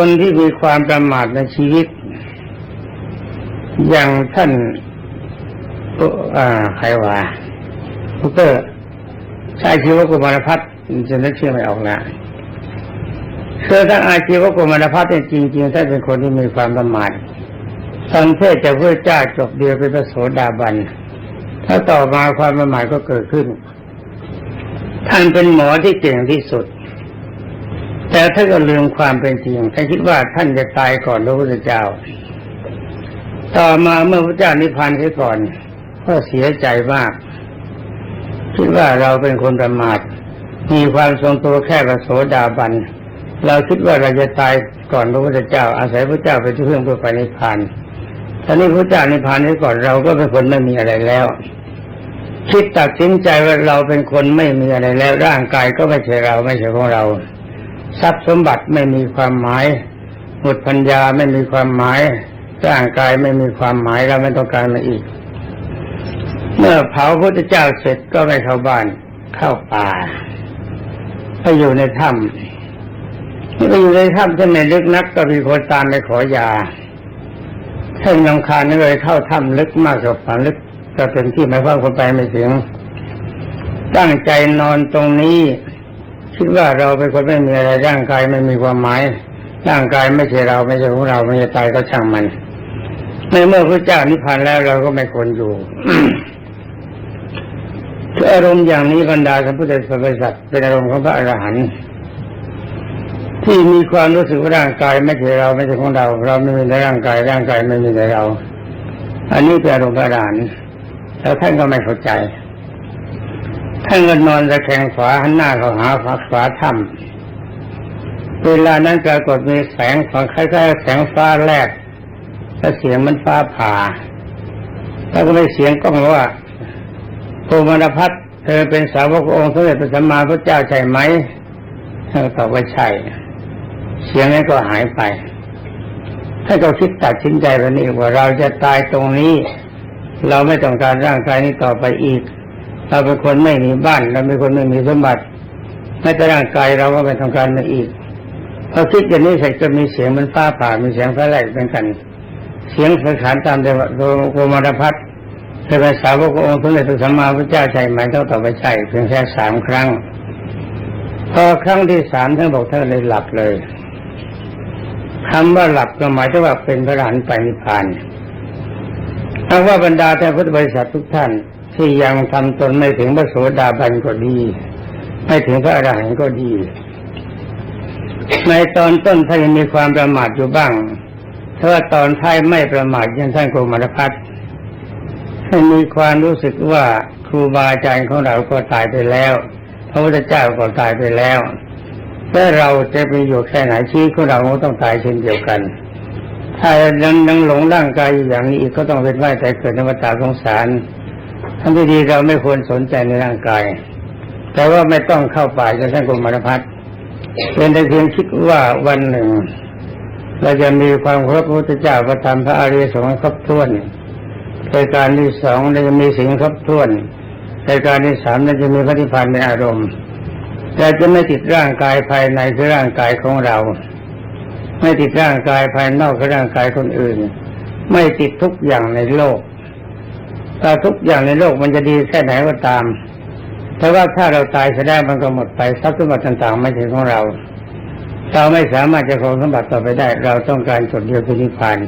คนที่มีความประมาทในชีวิต อย่างท่านอ่าใครว่าพุเตอร์ใช่ชีวกุมารพัฒน์จะนึกชื่อไม่ออกนะคือท่านอาชีวกุมารพัฒน์เนี่ยจริงๆท่านเป็นคนที่มีความประมาทตอนเทศจะเพื่อจ้าจบเดียวเป็นพระโสดาบัน ถ้าต่อมาความประมาทก็เกิดขึ้น ท่านเป็นหมอที่เก่งที่สุด แต่ท่านก็ลืมความเป็นจริงท่านคิดว่าท่านจะตายก่อนพระพุทธเจ้า ต่อมาเมื่อพระเจ้านิพพานเสียก่อน ก็เสียใจมาก คิดว่าเราเป็นคนประมาทมีความทรงตัวแค่พระโสดาบัน เราคิดว่าเราจะตายก่อนพระพุทธเจ้า อาศัยพระเจ้าเป็นที่พึ่งเพื่อไปนิพพานตอนนี้พระเจ้านิพพานเสียก่อนเราก็เป็นคนไม่มีอะไรแล้ว คิดตัดสินใจว่าเราเป็นคนไม่มีอะไรแล้วร่างกายก็ไม่ใช่เราไม่ใช่ของเรา ทรัพย์สมบัติไม่มีความหมายหมดปัญญาไม่มีความหมายร่างกายไม่มีความหมายเราไม่ต้องการมาอีก เมื่อเผาพระพุทธเจ้าเสร็จก็ไปเข้าบ้านเข้าป่าไปอยู่ในถ้ำที่ไปอยู่ในถ้ำท่านในลึกนักก็มีคนตามไปขอยาท่านลำคาญก็เลยเข้าถ้ำลึกมากกว่าฝันลึกก็เป็นที่หมายความคนไปไม่ถึง ตั้งใจนอนตรงนี้ คิดว่าเราเป็นคนไม่มีอะไรร่างกายไม่มีความหมาย ร่างกายไม่ใช่เราไม่ใช่ของเราไม่จะตายก็ช่างมัน ในเมื่อพระเจ้านิพพานแล้วเราก็ไม่ควรอยู่อารมณ์อย่างนี้บรรดาพระพุทธบริษัทเป็นอารมณ์ของพระอรหันต์ที่มีความรู้สึกว่าร่างกายไม่ใช่เราไม่ใช่ของเรา เราไม่มีในร่างกายร่างกายไม่มีในเรา อันนี้เป็นอารมณ์พระอรหันต์แล้วท่านก็ไม่เข้าใจ ท่านก็นอนตะแคงขวาหันหน้าเข้าหาฝาขวาถ้ำเวลานั้นปรากฏมีแสงของคล้ายๆแสงฟ้าแลบและเสียงมันฟ้าผ่า แล้วก็ไมีเสียงก้องว่าโพมารพัฒเธอเป็นสาวกองค์สมเด็จพระสัมมาสัมพุทธเจ้าใช่ไหมท่านตอบว่าใช่ เสียงนั้นก็หายไปท่านก็คิดตัดสินใจแล้วนี่ว่าเราจะตายตรงนี้ เราไม่ต้องการร่างกายนี้ต่อไปอีก เราเป็นคนไม่มีบ้าน เราเป็นคนไม่มีสมบัติแม้แต่ร่างกายเราก็ไม่ต้องการมันอีกพอคิดอย่างนี้เสร็จก็มีเสียงมันฟ้าผ่ามีเสียงฟ้าแลบเป็นกัน เสียงสังขารตามเดวโดโกมารพัฒน์เธอเป็นสาวกองค์สมเด็จพระสัมมาพุทธเจ้าใช่ไหมต้องตอบไปใช่เพียงแค่สามครั้ง พอครั้งที่สามท่านบอกท่านเลยหลับเลยคำว่าหลับก็หมายถึงว่าเป็นพระอรหันไปนิพพานถ้าว่าบรรดาท่านพุทธบริษัททุกท่าน ที่ยังทำตนไม่ถึงพระโสดาบันก็ดี ไม่ถึงพระอรหันต์ก็ดี ในตอนต้นท่านยังมีความประมาทอยู่บ้างถ้าตอนท้ายไม่ประมาทย่างท่านโกมารพัฒน์ให้มีความรู้สึกว่าครูบาอาจารย์ของเราก็ตายไปแล้ว พระพุทธเจ้าก็ตายไปแล้วแต่เราจะไปอยู่แค่ไหนชีวิตของเราก็ต้องตายเช่นเดียวกัน ถ้ายังยังหลงร่างกายอย่างนี้อีกก็ต้องเป็นว่ายแต่เกิดนวัฏสงสาร ทั้งที่ดีเราไม่ควรสนใจในร่างกาย แต่ว่าไม่ต้องเข้าป่าจะท่านโกมารพัฒน์เป็นแต่เพียงคิดว่าวันหนึ่ง เราจะมีความเคารพพระพุทธเจ้าประธรรมพระอริยสงฆ์ครบถ้วนรายการที่สองเราจะมีสิ่งครบถ้วนรายการที่สามเราจะมีพระนิพพานในอารมณ์เราจะไม่ติดร่างกายภายในคือร่างกายของเรา ไม่ติดร่างกายภายนอกคือร่างกายคนอื่น ไม่ติดทุกอย่างในโลก ถ้าทุกอย่างในโลกมันจะดีแค่ไหนก็ตาม แต่ว่าถ้าเราตายเสียได้มันก็หมดไปทรัพย์สมบัติต่างๆ ไม่ใช่ของเรา เราไม่สามารถจะครองสมบัติต่อไปได้ เราต้องการจดเดียวคือนิพพาน